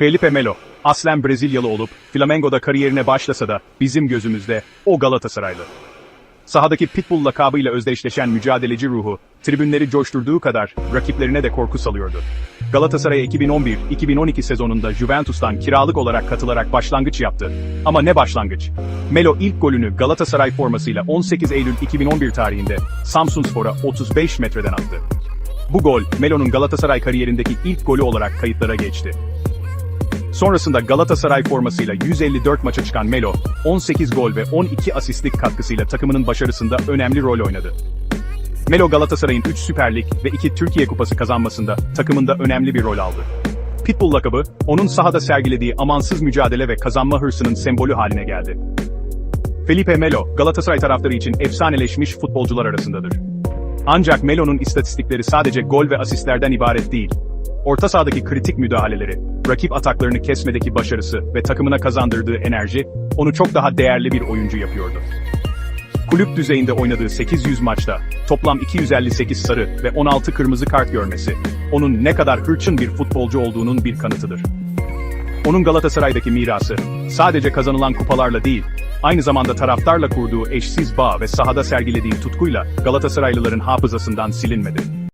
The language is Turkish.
Felipe Melo, aslen Brezilyalı olup Flamengo'da kariyerine başlasa da bizim gözümüzde o Galatasaraylı. Sahadaki Pitbull lakabıyla özdeşleşen mücadeleci ruhu, tribünleri coşturduğu kadar rakiplerine de korku salıyordu. Galatasaray'a 2011-2012 sezonunda Juventus'tan kiralık olarak katılarak başlangıç yaptı. Ama ne başlangıç? Melo ilk golünü Galatasaray formasıyla 18 Eylül 2011 tarihinde Samsunspor'a 35 metreden attı. Bu gol, Melo'nun Galatasaray kariyerindeki ilk golü olarak kayıtlara geçti. Sonrasında Galatasaray formasıyla 154 maça çıkan Melo, 18 gol ve 12 asistlik katkısıyla takımının başarısında önemli rol oynadı. Melo Galatasaray'ın 3 Süper Lig ve 2 Türkiye Kupası kazanmasında takımında önemli bir rol aldı. Pitbull lakabı, onun sahada sergilediği amansız mücadele ve kazanma hırsının sembolü haline geldi. Felipe Melo, Galatasaray taraftarı için efsaneleşmiş futbolcular arasındadır. Ancak Melo'nun istatistikleri sadece gol ve asistlerden ibaret değil. Orta sahadaki kritik müdahaleleri, rakip ataklarını kesmedeki başarısı ve takımına kazandırdığı enerji, onu çok daha değerli bir oyuncu yapıyordu. Kulüp düzeyinde oynadığı 800 maçta toplam 258 sarı ve 16 kırmızı kart görmesi, onun ne kadar hırçın bir futbolcu olduğunun bir kanıtıdır. Onun Galatasaray'daki mirası, sadece kazanılan kupalarla değil, aynı zamanda taraftarla kurduğu eşsiz bağ ve sahada sergilediği tutkuyla Galatasaraylıların hafızasından silinmedi.